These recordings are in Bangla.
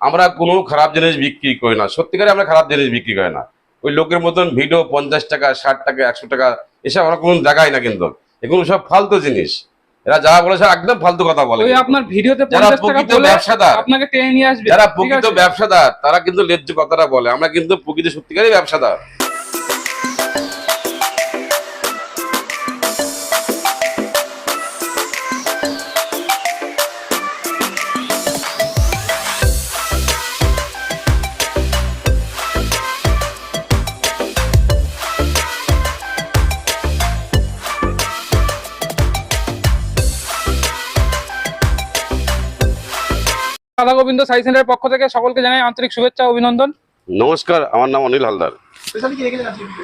আমরা কোনো খারাপ জিনিস বিক্রি করি না। সত্যিকারে আমরা খারাপ জিনিস বিক্রি করি না। ওই লোকের মতন ভিডিও পঞ্চাশ টাকা ষাট টাকা একশো টাকা এসব আমরা কোনো দেখাই না কিন্তু। এগুলো সব ফালতু জিনিস। এরা যা বলেছে একদম ফালতু কথা বলে ওই আপনার ভিডিওতে যারা প্রকৃত ব্যবসাদার আপনাকে টেনে নিয়ে আসবে। যারা প্রকৃত ব্যবসাদার তারা কিন্তু লেজ্জ কথাটা বলে। আমরা কিন্তু প্রকৃত সত্যিকারই ব্যবসাদার। রাধা গোবিন্দ সাই সেন্টারের পক্ষ থেকে সকলকে জানাই আন্তরিক শুভেচ্ছা অভিনন্দন। নমস্কার আমার নাম অনিল হালদার।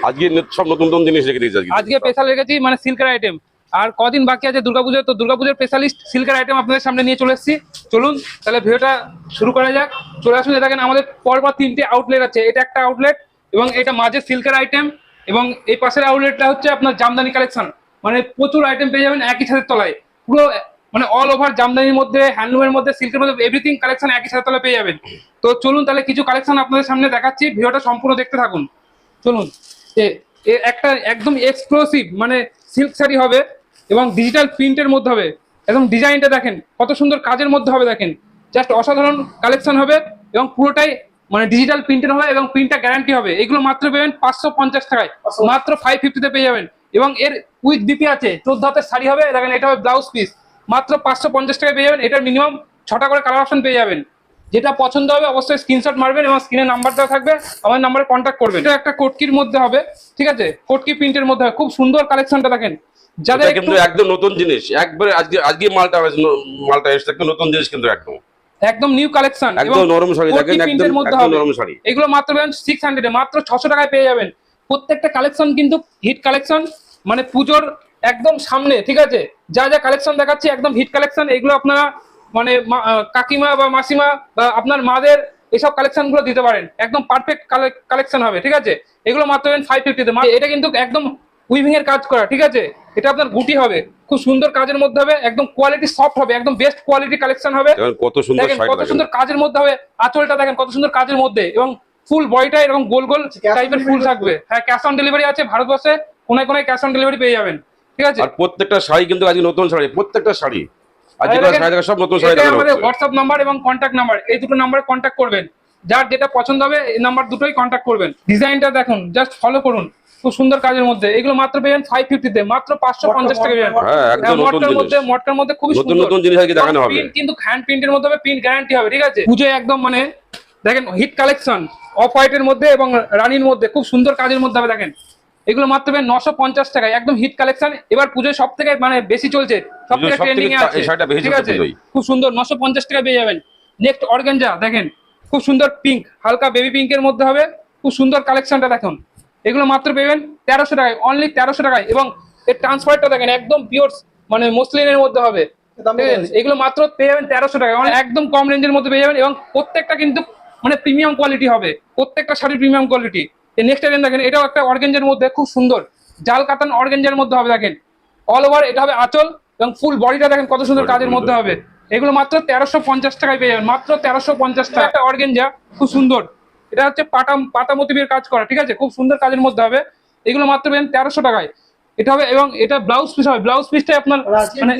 আজকে? সব নতুন নতুন জিনিস রেখে দিয়েছি আজকে। স্পেশাল রেখেছি মানে সিল্কের আইটেম আর কদিন বাকি আছে দুর্গাপুজোর তো দুর্গাপুজোর স্পেশালিস্ট সিল্কের আইটেম আপনাদের সামনে নিয়ে চলে এসেছি। চলুন তাহলে ভিডিওটা শুরু করা যাক। চলে আসুন দেখেন আমাদের পরপর তিনটে আউটলেট আছে। এটা একটা আউটলেট এবং এটা মাঝে সিল্কের আইটেম এবং এই পাশের আউটলেটটা হচ্ছে আপনার জামদানি কালেকশন মানে প্রচুর আইটেম পেয়ে যাবেন একই ছাদের তলায়। পুরো মানে অল ওভার জামদানির মধ্যে হ্যান্ডলুমের মধ্যে সিল্কের মধ্যে এভরিথিং কালেকশন একই সাথে তাহলে পেয়ে যাবেন। তো চলুন তাহলে কিছু কালেকশন আপনাদের সামনে দেখাচ্ছি, ভিডিওটা সম্পূর্ণ দেখতে থাকুন। চলুন একটা একদম এক্সক্লুসিভ মানে সিল্ক শাড়ি হবে এবং ডিজিটাল প্রিন্টের মধ্যে হবে। একদম ডিজাইনটা দেখেন, কত সুন্দর কাজের মধ্যে হবে দেখেন। জাস্ট অসাধারণ কালেকশন হবে এবং পুরোটাই মানে ডিজিটাল প্রিন্টের হবে এবং প্রিন্টটা গ্যারান্টি হবে। এগুলো মাত্র পেবেন পাঁচশো পঞ্চাশ টাকায়। মাত্র ফাইভ ফিফটিতে পেয়ে যাবেন। এবং এর উইথ বিপি আছে, চোদ্দ হাতের শাড়ি হবে, দেখেন এটা হবে ব্লাউজ পিস মাত্র পাঁচশো পঞ্চাশ টাকায় পেয়ে যাবেন। এটার মিনিমাম ছটা করে কালার অপশন পেয়ে যাবেন। যেটা পছন্দ হবে অবশ্যই স্ক্রিনশট মারবেন এবং স্ক্রিনে নাম্বার দেওয়া থাকবে। আমার নাম্বারে কন্ট্যাক্ট করবেন। এটা একটা কোটকির মধ্যে হবে ঠিক আছে? কোটকি প্রিন্টের মধ্যে হবে। খুব সুন্দর কালেকশনটা দেখেন। যাদের কিন্তু একদম নতুন জিনিস। একবারে আজকে আজকে মালটা মালটা এসেছে। নতুন জিনিস কিন্তু একদম। একদম নিউ কালেকশন একদম নরম শাড়ি। দেখেন একদম মধ্যে নরম শাড়ি। এগুলো মাত্র পেবেন সিক্স হান্ড্রেডে মাত্র ছশো টাকায় পেয়ে যাবেন। প্রত্যেকটা কালেকশন কিন্তু হিট কালেকশন মানে পুজোর একদম সামনে ঠিক আছে? যা যা কালেকশন দেখাচ্ছি একদম হিট কালেকশন এগুলো আপনারা মানে কাকিমা বা মাসিমা বা আপনার মাদের এসব কালেকশনগুলো দিতে পারেন। একদম পারফেক্ট কালেকশন হবে ঠিক আছে? এগুলো মাত্র ফাইভ ফিফটিতে এটা কিন্তু একদম উইভিং এর কাজ করা ঠিক আছে? এটা আপনার গুটি হবে খুব সুন্দর কাজের মধ্যে হবে একদম কোয়ালিটি সফট হবে একদম বেস্ট কোয়ালিটি কালেকশন হবে। কত সুন্দর কত সুন্দর কাজের মধ্যে হবে আঁচলটা দেখেন কত সুন্দর কাজের মধ্যে এবং ফুল বডিটা এরকম গোল গোল টাইপের ফুল থাকবে। হ্যাঁ ক্যাশ অন ডেলিভারি আছে ভারতবর্ষে কোনায় কোনায় ক্যাশ অন ডেলিভারি পেয়ে যাবেন। ঠিক আছে? আর প্রত্যেকটা শাড়ি কিন্তু আজকে নতুন শাড়ি প্রত্যেকটা শাড়ি। আজকে এই শাড়ি দেখা সব নতুন শাড়ি আমাদের হোয়াটসঅ্যাপ নাম্বার এবং কন্ট্যাক্ট নাম্বার এই দুটো নাম্বারে কন্ট্যাক্ট করবেন। যার যেটা পছন্দ হবে এই নাম্বার দুটোই কন্ট্যাক্ট করবেন। ডিজাইনটা দেখুন জাস্ট ফলো করুন খুব সুন্দর কাজের মধ্যে। এগুলো মাত্র পেবেন ফাইভ ফিফটিতে মাত্র পাঁচশো পঞ্চাশ টাকা পেবেন হ্যাঁ একদম হ্যাঁ, মটকার মধ্যে মটকার মধ্যে খুবই নতুন সুন্দর। নতুন জিনিস আজকে দেখানো হবে। কিন্তু হ্যান্ড প্রিন্টের মধ্যে হবে প্রিন্ট গ্যারান্টি হবে ঠিক আছে? পুজোয় একদম মানে দেখেন হিট কালেকশন অফ হোয়াইটের মধ্যে এবং রানীর মধ্যে খুব সুন্দর কাজের মধ্যে হবে দেখেন। এগুলো মাত্র নশো পঞ্চাশ টাকায় একদম হিট কালেকশন এবার পুজোয় সব থেকে মানে বেশি চলছে সব থেকে ট্রেন্ডিং এ আছে। ঠিক আছে? খুব সুন্দর নশো পঞ্চাশ টাকায় পেয়ে যাবেন। নেক্সট অর্গেঞ্জা দেখেন খুব সুন্দর পিঙ্ক হালকা বেবি পিঙ্কের মধ্যে হবে। খুব সুন্দর কালেকশনটা দেখুন। এগুলো মাত্র পেবেন তেরোশো টাকায় অনলি তেরোশো টাকায়। এবং এর ট্রান্সফারটা দেখেন একদম পিওর মানে মসলিনের মধ্যে হবে। এগুলো মাত্র পেয়ে যাবেন তেরোশো টাকায়। মানে একদম কম রেঞ্জের মধ্যে পেয়ে যাবেন এবং প্রত্যেকটা কিন্তু মানে প্রিমিয়াম কোয়ালিটি হবে। প্রত্যেকটা শাড়ির প্রিমিয়াম কোয়ালিটি নেক্সট আইটেম দেখেন এটাও একটা অর্গেঞ্জের মধ্যে খুব সুন্দর। জাল কাতান অর্গেঞ্জের মধ্যে হবে দেখেন। অল ওভার এটা হবে আঁচল এবং ফুল বডিটা দেখেন কত সুন্দর কাজের মধ্যে হবে। এগুলো মাত্র তেরোশো পঞ্চাশ টাকায় পেয়ে যাবেন। মাত্র তেরোশো পঞ্চাশ টাকা। একটা অর্গেঞ্জা খুব সুন্দর। এটা হচ্ছে পাটা পাতা মতিবের কাজ করা ঠিক আছে? খুব সুন্দর কাজের মধ্যে হবে। এগুলো মাত্র পেবেন তেরোশো টাকায়। এটা হবে এবং এটা ব্লাউজ পিস হবে। ব্লাউজ পিসটাই আপনার মানে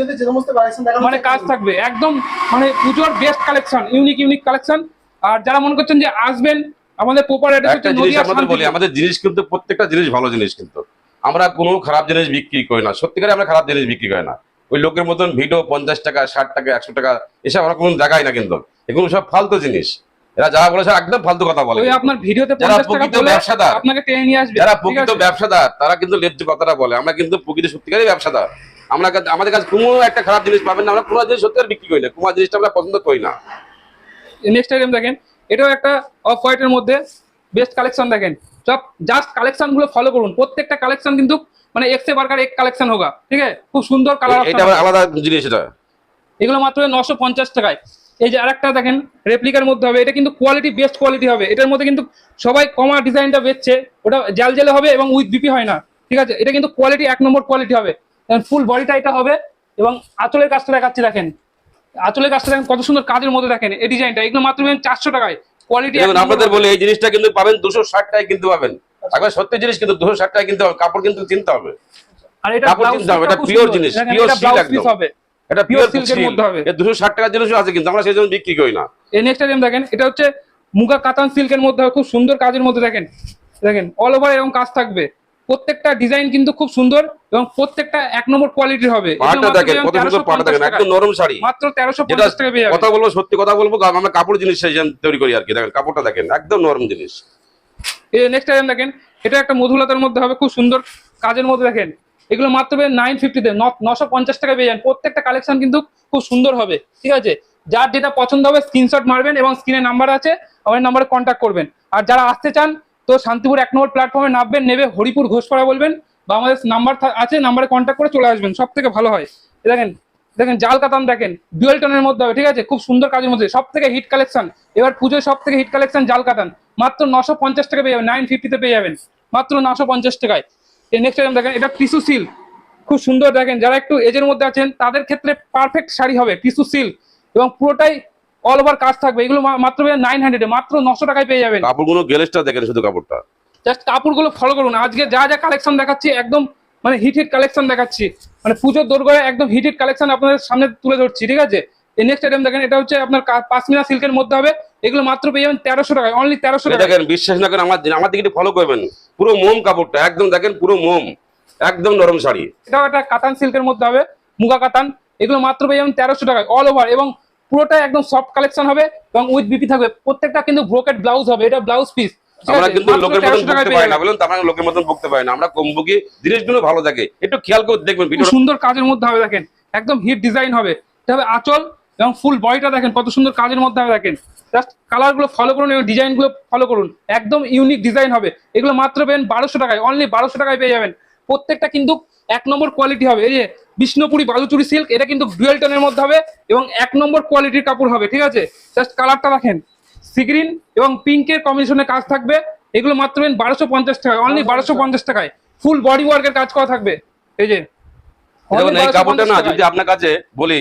মানে কাজ থাকবে। একদম মানে পুজোর best collection unique unique collection আর যারা মনে করছেন যে আসবেন আমাদের প্রপার অ্যাড্রেস একটা জিনিস নদিয়া আমাদের বলি আমাদের জিনিস কিন্তু প্রত্যেকটা জিনিস ভালো জিনিস কিন্তু। আমরা কোনো খারাপ জিনিস বিক্রি করি না। সত্যিকারে আমরা খারাপ জিনিস বিক্রি করি না। ওই লোকের মতন ভিডিও পঞ্চাশ টাকা ষাট টাকা একশো টাকা এসব আমরা কোনো না কিন্তু। এগুলো সব ফালতু জিনিস। এরা যা বলেছে একদম ফালতু কথা বলে আপনার ভিডিওতে যারা প্রকৃত ব্যবসাদার, আপনাকে টেনে নিয়ে আসবে। যারা প্রকৃত ব্যবসাদার তারা কিন্তু লেজ্জ কথাটা বলে। আমরা কিন্তু প্রকৃত সত্যিকারই ব্যবসাদার। আমরা আমাদের কাছে কোনো একটা খারাপ জিনিস পাবেন না। আমরা কোনো জিনিস সত্যি বিক্রি করি না। কোনো জিনিসটা আমরা পছন্দ করি না। নেক্সট আইটেম দেখেন। এটাও একটা অফ হোয়াইটের মধ্যে বেস্ট কালেকশন দেখেন। সব জাস্ট কালেকশনগুলো ফলো করুন। প্রত্যেকটা কালেকশন কিন্তু মানে এক্সে বার্গার এক কালেকশন হোগা ঠিক আছে? খুব সুন্দর কালার এটা আলাদা জিনিস এটা। এগুলো মাত্র নশো পঞ্চাশ টাকায়। এই যে আরেকটা দেখেন রেপ্লিকার মধ্যে হবে। এটা কিন্তু কোয়ালিটি বেস্ট কোয়ালিটি হবে। এটার মধ্যে কিন্তু সবাই কমা ডিজাইনটা বেচছে। ওটা জাল জেলে হবে এবং উইথ বিপি হয় না। ঠিক আছে? এটা কিন্তু কোয়ালিটি এক নম্বর কোয়ালিটি হবে। ফুল বডিটা এটা হবে এবং আঁচলের কাজটা দেখাচ্ছি দেখেন। আঁচলের কাজটা দেখেন কত সুন্দর কাজের মধ্যে দেখেন এই ডিজাইনটা এগুলো মাত্র চারশো টাকায়। কোয়ালিটি আপনাদের বলে এই জিনিসটা কিন্তু পাবেন দুশো ষাট টাকায় কিনতে পাবেন। একবার সত্যি জিনিস কিন্তু দুশো ষাট টাকায় কিনতে হবে কাপড় কিন্তু চিনতে হবে। আর এটা কাপড় কিনতে হবে, এটা pure জিনিস, pure silk একদম। হবে। এটা পিওর সিল্কের মধ্যে হবে। মধ্যে দুশো টাকার জিনিসও আছে কিন্তু আমরা সেই জন্য বিক্রি করি না। এই নেক্সট আইটেম দেখেন এটা হচ্ছে মুগা কাতান সিল্কের মধ্যে খুব সুন্দর কাজের মধ্যে দেখেন। দেখেন অল ওভার এরকম কাজ থাকবে। প্রত্যেকটা ডিজাইন কিন্তু খুব সুন্দর এবং প্রত্যেকটা এক নম্বর কোয়ালিটির হবে। দেখেন কত সুন্দর 1350 দেখেন একদম নরম শাড়ি। মাত্র তেরোশো যেটা পঞ্চাশ টাকা পেয়ে কথা বলব সত্যি কথা বলব আমরা কাপড় জিনিস তৈরি করি আর কি। দেখেন কাপড়টা দেখেন একদম নরম জিনিস। এই নেক্সট আইটেম দেখেন এটা একটা মধুলতার মধ্যে হবে খুব সুন্দর কাজের মধ্যে দেখেন। এগুলো মাত্র নাইন ফিফটিতে নশো পঞ্চাশ টাকা পেয়ে যান। প্রত্যেকটা কালেকশন কিন্তু খুব সুন্দর হবে ঠিক আছে? যার যেটা পছন্দ হবে স্ক্রিনশট মারবেন এবং স্ক্রিনে নাম্বার আছে আমার নাম্বারে কন্ট্যাক্ট করবেন। আর যারা আসতে চান তো শান্তিপুর এক নম্বর প্ল্যাটফর্মে নামবেন, নেবে হরিপুর ঘোষপাড়া বলবেন বা আমাদের নাম্বার আছে নাম্বারে কন্ট্যাক্ট করে চলে আসবেন সব থেকে ভালো হয়। দেখেন দেখেন জাল কাতান দেখেন ডুয়েল টোনের মধ্যে হবে, ঠিক আছে? খুব সুন্দর কাজের মধ্যে সব থেকে হিট কালেকশন এবার পুজোয় সব থেকে হিট কালেকশন জাল কাতান। মাত্র নশো পঞ্চাশ টাকা পেয়ে যাবেন নাইন ফিফটিতে পেয়ে যাবেন। মাত্র নশো পঞ্চাশ টাকায়। নেক্সট আইটেম দেখেন, এটা টিসু সিল্ক খুব সুন্দর দেখেন, যারা একটু এজের মধ্যে আছেন, তাদের ক্ষেত্রে পারফেক্ট শাড়ি হবে টিসু সিল্ক এবং পুরোটাই অল ওভার কাজ থাকবে। এগুলো মাত্র নাইন হান্ড্রেডে মাত্র নশো টাকায় পেয়ে যাবেন। কাপড়গুলো গেলেসটা দেখেন শুধু কাপড়টা। জাস্ট কাপড়গুলো ফলো করুন। আজকে যা যা কালেকশন দেখাচ্ছি একদম মানে হিট হিট কালেকশন দেখাচ্ছি। মানে পুজোর দোরগোড়ায় একদম হিট হিট কালেকশন আপনাদের সামনে তুলে ধরছি ঠিক আছে? এই নেক্সট আইটেম দেখেন এটা হচ্ছে আপনার পাশমিনা সিল্কের মধ্যে হবে। এগুলো মাত্র পেয়ে যাবেন তেরোশো টাকায় অনলি তেরোশো টাকা দেখেন বিশ্বাস না করেন আমার আমার দিকে ফলো করবেন। পুরো মোম কাপড়টা একদম দেখেন পুরো মোম। একদম নরম শাড়ি। এটাও একটা কাতান সিল্কের মধ্যে হবে মুগা কাতান। এগুলো মাত্র পেয়ে যাবেন তেরোশো টাকায় অল ওভার এবং পুরোটা একদম সফট কালেকশন হবে এবং উইথ বিপি থাকবে। প্রত্যেকটা কিন্তু ব্রোকেট ব্লাউজ হবে এটা ব্লাউজ পিস আমরা কিন্তু লোকের মতন বকতে পারি না বলুন আমরা লোকের মতন বকতে পারি না। আমরা কম বকি জিনিসগুলো ভালো থাকে। একটু খেয়াল করে দেখবেন ভিডিও সুন্দর কাজের মধ্যে হবে দেখেন। একদম হিট ডিজাইন হবে। এটা হবে আঁচল এবং ফুল বডিটা দেখেন কত সুন্দর কাজের মধ্যে হবে দেখেন। জাস্ট কালারগুলো ফলো করুন এবং ডিজাইনগুলো ফলো করুন। একদম ইউনিক ডিজাইন হবে। এগুলো মাত্র পেন বারোশো টাকায় অনলি বারোশো টাকায় পেয়ে যাবেন। প্রত্যেকটা কিন্তু এক নম্বর কোয়ালিটি হবে। এই যে বিষ্ণুপুরি বালুচুরি সিল্ক এটা কিন্তু ডুয়েল টোনের মধ্যে হবে এবং এক নম্বর কোয়ালিটির কাপড় হবে ঠিক আছে? জাস্ট কালারটা রাখেন সিগ্রিন এবং পিঙ্কের কম্বিনেশনে কাজ থাকবে। এগুলো মাত্র বারোশো পঞ্চাশ টাকায় অনলি বারোশো পঞ্চাশ টাকায়। ফুল বডি ওয়ার্কের কাজ করা থাকবে। এই যে এই কাপড়টা না যদি আপনার কাছে বলি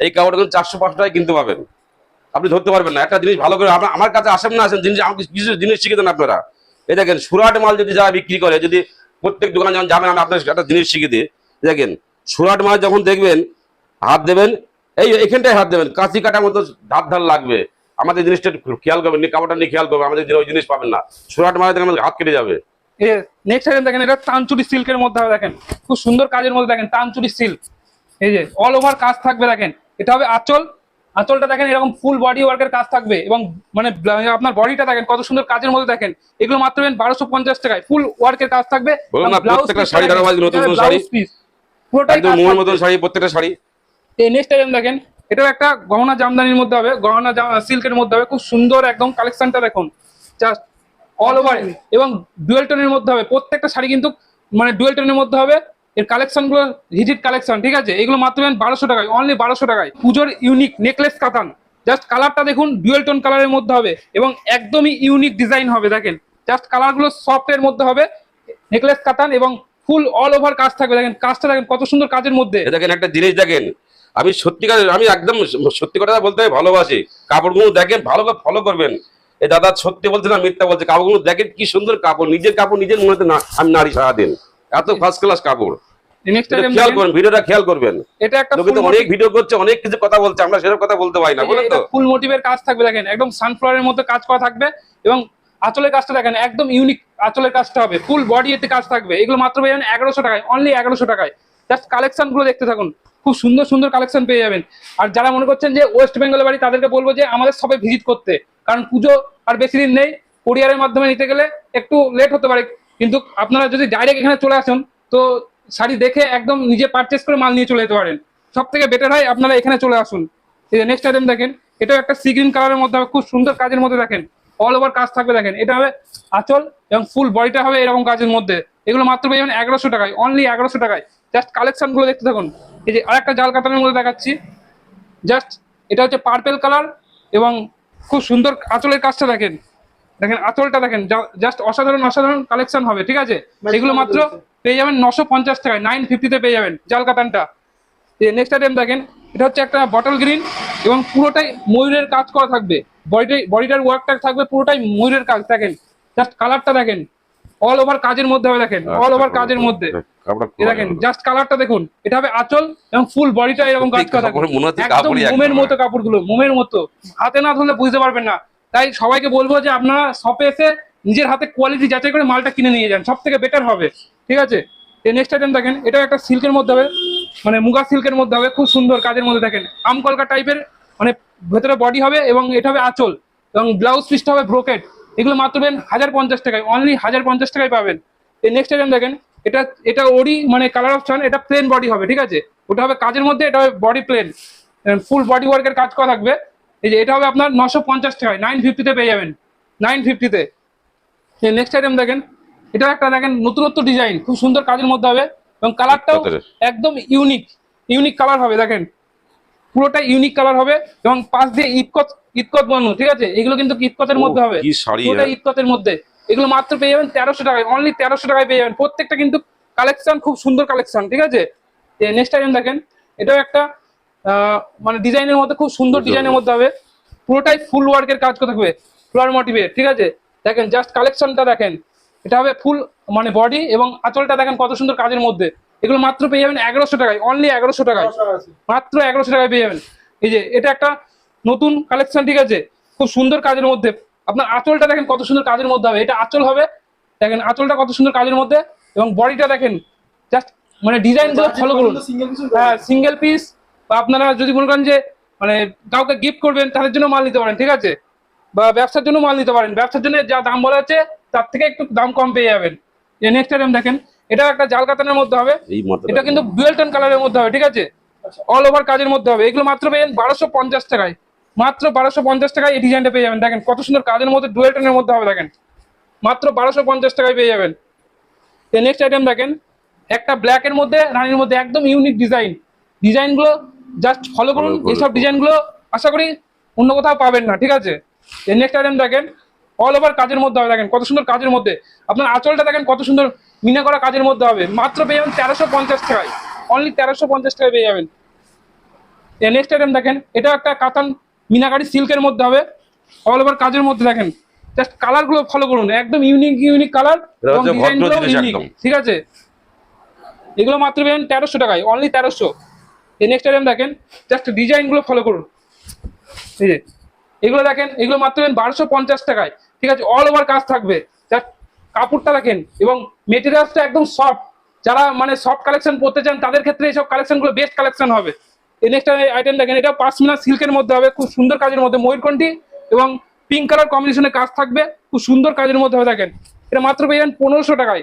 এই কাপড়টা কিন্তু চারশো পাঁচশো টাকায় কিনতে পাবেন আপনি ধরতে পারবেন না একটা জিনিস ভালো করে আমার কাছে আসেন না আসেন জিনিস আমাকে কিছু জিনিস শিখে দেন আপনারা। এই দেখেন সুরাট মাল যদি যারা বিক্রি করে যদি প্রত্যেক দোকানে যখন যাবেন, আমি আপনার একটা জিনিস শিখে দিই। দেখেন, সুরাট মাল যখন দেখবেন, হাত দেবেন, এই এখানটায় হাত দেবেন কাঁচি কাটার মতো ধার ধার লাগবে। আমাদের জিনিসটা খেয়াল করবেন কাপড়টা নিয়ে খেয়াল করবেন, আমাদের ওই জিনিস পাবেন না। সুরাট মালে দেখেন হাত কেটে যাবে। দেখেন, এটা সিল্কের মধ্যে দেখেন। খুব সুন্দর কাজের মধ্যে দেখেন সিল্ক। অল ওভার কাজ থাকবে, দেখেন। এটা হবে আঁচল আঁচলটা দেখেন এরকম ফুল বডি ওয়ার্কের কাজ থাকবে এবং মানে ব্লা- আপনার বডিটা দেখেন কত সুন্দর কাজের মধ্যে দেখেন। এগুলো মাত্র বারোশো পঞ্চাশ টাকায় ফুল ওয়ার্কের কাজ থাকবে প্রত্যেকটা শাড়ি নেক্সট আইটেম দেখেন এটাও একটা গহনা জামদানির মধ্যে হবে গহনা সিল্কের মধ্যে হবে খুব সুন্দর একদম কালেকশনটা দেখুন। জাস্ট অল ওভার এবং ডুয়েল টোনের মধ্যে হবে প্রত্যেকটা শাড়ি কিন্তু মানে ডুয়েল টোনের মধ্যে হবে এর কালেকশনগুলো হিজিট কালেকশন ঠিক আছে? এগুলো মাত্র বারোশো টাকায় অনলি বারোশো টাকায়। পুজোর ইউনিক নেকলেস কাতান। জাস্ট কালারটা দেখুন ডুয়েল টোন কালারের মধ্যে হবে এবং একদমই ইউনিক ডিজাইন হবে, দেখেন। জাস্ট কালারগুলো সফট এর মধ্যে হবে নেকলেস কাতান এবং ফুল অল ওভার কাজ থাকবে। দেখেন, কাজটা দেখেন, কত সুন্দর কাজের মধ্যে। দেখেন একটা জিনিস দেখেন, আমি সত্যিকার, আমি একদম সত্যি কথা বলতে ভালোবাসি। কাপড়গুলো দেখেন, ভালো করে ফলো করবেন। এ দাদা সত্যি বলছে না মিথ্যা বলছে? কাপড়গুলো দেখেন কি সুন্দর কাপড়, নিজের কাপড় নিজের মনে না, আমি নারী সারাদিন। এত ফার্স্ট ক্লাস কাপড়। নেক্সট এটা আইটেম খেয়াল করবেন ভিডিওটা খেয়াল করবেন। এটা একটা লোকে তো full অনেক ভিডিও করছে অনেক কিছু কথা বলছে আমরা সেরকম কথা বলতে পারি না বলেন তো। ফুল মোটিভের কাজ থাকবে দেখেন একদম সানফ্লাওয়ারের মধ্যে কাজ করা থাকবে এবং আঁচলের কাজটা দেখেন একদম ইউনিক আঁচলের কাজটা হবে ফুল বডি এতে কাজ থাকবে। এগুলো মাত্র পেয়ে যাবেন এগারোশো টাকায় অনলি এগারোশো টাকায়। জাস্ট দেখতে থাকুন খুব সুন্দর সুন্দর কালেকশন পেয়ে যাবেন। আর যারা মনে করছেন যে ওয়েস্ট বেঙ্গলের বাড়ি তাদেরকে বলব যে আমাদের সবাই ভিজিট করতে। কারণ পুজো আর বেশি দিন নেই কোরিয়ারের মাধ্যমে নিতে গেলে একটু লেট হতে পারে কিন্তু আপনারা যদি ডাইরেক্ট এখানে চলে আসেন, তো শাড়ি দেখে একদম নিজে পারচেস করে মাল নিয়ে চলে যেতে পারেন। সব থেকে বেটার হয় আপনারা এখানে চলে আসুন। এই যে নেক্সট আইটেম দেখেন, এটাও একটা সি গ্রিন কালারের মধ্যে খুব সুন্দর কাজের মধ্যে দেখেন। অল ওভার কাজ থাকবে দেখেন। এটা হবে আঁচল এবং ফুল বডিটা হবে এরকম কাজের মধ্যে। এগুলো মাত্র পেয়ে যাবেন এগারোশো টাকায় অনলি এগারোশো টাকায়। জাস্ট কালেকশনগুলো দেখতে থাকুন। এই যে আরেকটা জাল কাতানের মধ্যে দেখাচ্ছি। জাস্ট এটা হচ্ছে পার্পেল কালার এবং খুব সুন্দর আঁচলের কাজটা দেখেন। দেখেন আঁচলটা দেখেন জাস্ট অসাধারণ অসাধারণ কালেকশন হবে ঠিক আছে? এগুলো মাত্র পেয়ে যাবেন নশো পঞ্চাশ টাকায় নাইন ফিফটিতে পেয়ে যাবেন জাল কাতানটা। নেক্সট আইটেম দেখেন এটা হচ্ছে একটা বটল গ্রিন এবং পুরোটাই ময়ূরের কাজ করা থাকবে। বডিটাই বডিটার ওয়ার্কটা থাকবে পুরোটাই ময়ূরের কাজ দেখেন। জাস্ট কালারটা দেখেন অল ওভার কাজের মধ্যে হবে দেখেন অল ওভার কাজের মধ্যে। দেখেন জাস্ট কালারটা দেখুন এটা হবে আঁচল এবং ফুল বডিটা এরকম কাজ করা থাকবে। একদম মোমের মতো কাপড়গুলো মোমের মতো। হাতে না ধরলে বুঝতে পারবেন না। তাই সবাইকে বলব যে আপনারা শপে এসে নিজের হাতে কোয়ালিটি যাচাই করে মালটা কিনে নিয়ে যান। সব থেকে বেটার হবে। ঠিক আছে? নেক্সট আইটেম দেখেন, এটাও একটা সিল্কের মধ্যে হবে। মানে মুগা সিল্কের মধ্যে হবে, খুব সুন্দর কাজের মধ্যে দেখেন। আমকলকা টাইপের মানে ভেতরে বডি হবে এবং এটা হবে আঁচল এবং ব্লাউজ পিসটা হবে ব্রোকেট এগুলো মাত্র পেন হাজার পঞ্চাশ টাকায়। অনলি হাজার পঞ্চাশ টাকায় পাবেন। এই নেক্সট আইটেম দেখেন, এটা এটা ওরই মানে কালার অপশন এটা প্লেন বডি হবে। ঠিক আছে? ওটা হবে কাজের মধ্যে, এটা হবে বডি প্লেন ফুল বডি ওয়ার্কের কাজ করা থাকবে। এই যে এটা হবে আপনার নশো পঞ্চাশ টাকায় নাইন ফিফটিতে পেয়ে যাবেন নাইন ফিফটিতে নেক্সট আইটেম দেখেন এটা একটা দেখেন নতুনত্ব ডিজাইন খুব সুন্দর কাজের মধ্যে হবে এবং কালারটাও একদম ইউনিক ইউনিক কালার হবে দেখেন। পুরোটা ইউনিক কালার হবে এবং পাশ দিয়ে ইটকত ইটকত বানানো ঠিক আছে? এগুলো কিন্তু ইটকতের মধ্যে হবে? পুরোটা হ্যাঁ? ইটকতের মধ্যে। এগুলো মাত্র পেয়ে যাবেন তেরোশো টাকায় অনলি তেরোশো টাকায় পেয়ে যাবেন। প্রত্যেকটা কিন্তু কালেকশন খুব সুন্দর কালেকশন ঠিক আছে? নেক্সট আইটেম দেখেন এটাও একটা মানে ডিজাইনের মধ্যে খুব সুন্দর। ডিজাইনের মধ্যে হবে। পুরোটাই ফুল ওয়ার্কের কাজ করতে থাকবে। ফ্লোয়ার মোটিভের ঠিক আছে? দেখেন জাস্ট কালেকশনটা দেখেন। এটা হবে ফুল মানে বডি এবং আঁচলটা দেখেন কত সুন্দর কাজের মধ্যে। এগুলো মাত্র পেয়ে যাবেন এগারোশো টাকায় অনলি এগারোশো টাকায়। মাত্র এগারোশো টাকায় পেয়ে যাবেন। এই যে এটা একটা নতুন কালেকশন ঠিক আছে? খুব সুন্দর কাজের মধ্যে। আপনার আঁচলটা দেখেন কত সুন্দর কাজের মধ্যে হবে। এটা আঁচল হবে। দেখেন আঁচলটা কত সুন্দর কাজের মধ্যে এবং বডিটা দেখেন। জাস্ট মানে ডিজাইনগুলো ফলো করুন। হ্যাঁ সিঙ্গেল পিস বা আপনারা যদি মনে করেন যে মানে কাউকে গিফট করবেন তাদের জন্য মাল নিতে পারেন ঠিক আছে? বা ব্যবসার জন্য মাল নিতে পারেন। ব্যবসার জন্য যা দাম বলা আছে তার থেকে একটু দাম কম পেয়ে যাবেন। যে নেক্সট আইটেম দেখেন এটা একটা জাল কাতানের মধ্যে হবে। এটা কিন্তু ডুয়েল টোন কালারের মধ্যে হবে ঠিক আছে? অল ওভার কাজের মধ্যে হবে। এগুলো মাত্র পেয়ে বারোশো পঞ্চাশ টাকায়। মাত্র বারোশো পঞ্চাশ টাকায় এই ডিজাইনটা পেয়ে যাবেন। দেখেন কত সুন্দর কাজের মধ্যে ডুয়েল টোনের মধ্যে হবে দেখেন। মাত্র বারোশো পঞ্চাশ টাকায় পেয়ে যাবেন। নেক্সট আইটেম দেখেন একটা ব্ল্যাক এর মধ্যে রানীর মধ্যে একদম ইউনিক ডিজাইন ডিজাইনগুলো জাস্ট ফলো করুন। এইসব ডিজাইনগুলো আশা করি অন্য কোথাও পাবেন না ঠিক আছে? নেক্সট আইটেম দেখেন অল ওভার কাজের মধ্যে হবে দেখেন কত সুন্দর কাজের মধ্যে। আপনার আঁচলটা দেখেন কত সুন্দর মিনা করা কাজের মধ্যে হবে। মাত্র পেয়ে যাবেন তেরোশো পঞ্চাশ টাকায়। অনলি তেরোশো পঞ্চাশ টাকায় পেয়ে যাবেন। নেক্সট আইটেম দেখেন এটা একটা কাতান মিনাকারি সিল্কের মধ্যে হবে। অল ওভার কাজের মধ্যে দেখেন। জাস্ট কালারগুলো ফলো করুন একদম ইউনিক ইউনিক কালার। ঠিক আছে? এগুলো মাত্র পেবেন তেরোশো টাকায় অনলি তেরোশো। এই নেক্সট আইটেম দেখেন জাস্ট ডিজাইনগুলো ফলো করুন। এই যে, এগুলো দেখেন, এগুলো মাত্র বারোশো পঞ্চাশ টাকায়। ঠিক আছে অল ওভার কাজ থাকবে। জাস্ট কাপড়টা দেখেন, এবং মেটেরিয়ালসটা একদম সফট যারা মানে সফট কালেকশন পড়তে চান, তাদের ক্ষেত্রে এইসব কালেকশনগুলো বেস্ট কালেকশন হবে। এই নেক্সট আইটেম দেখেন, এটা পাঁচমিনা সিল্কের মধ্যে হবে, খুব সুন্দর কাজের মধ্যে ময়ূরকণ্ঠী এবং পিঙ্ক কালার কম্বিনেশনে কাজ থাকবে, খুব সুন্দর কাজের মধ্যে হবে, দেখেন। এটা মাত্র পেয়ে যাবেন পনেরোশো টাকায়।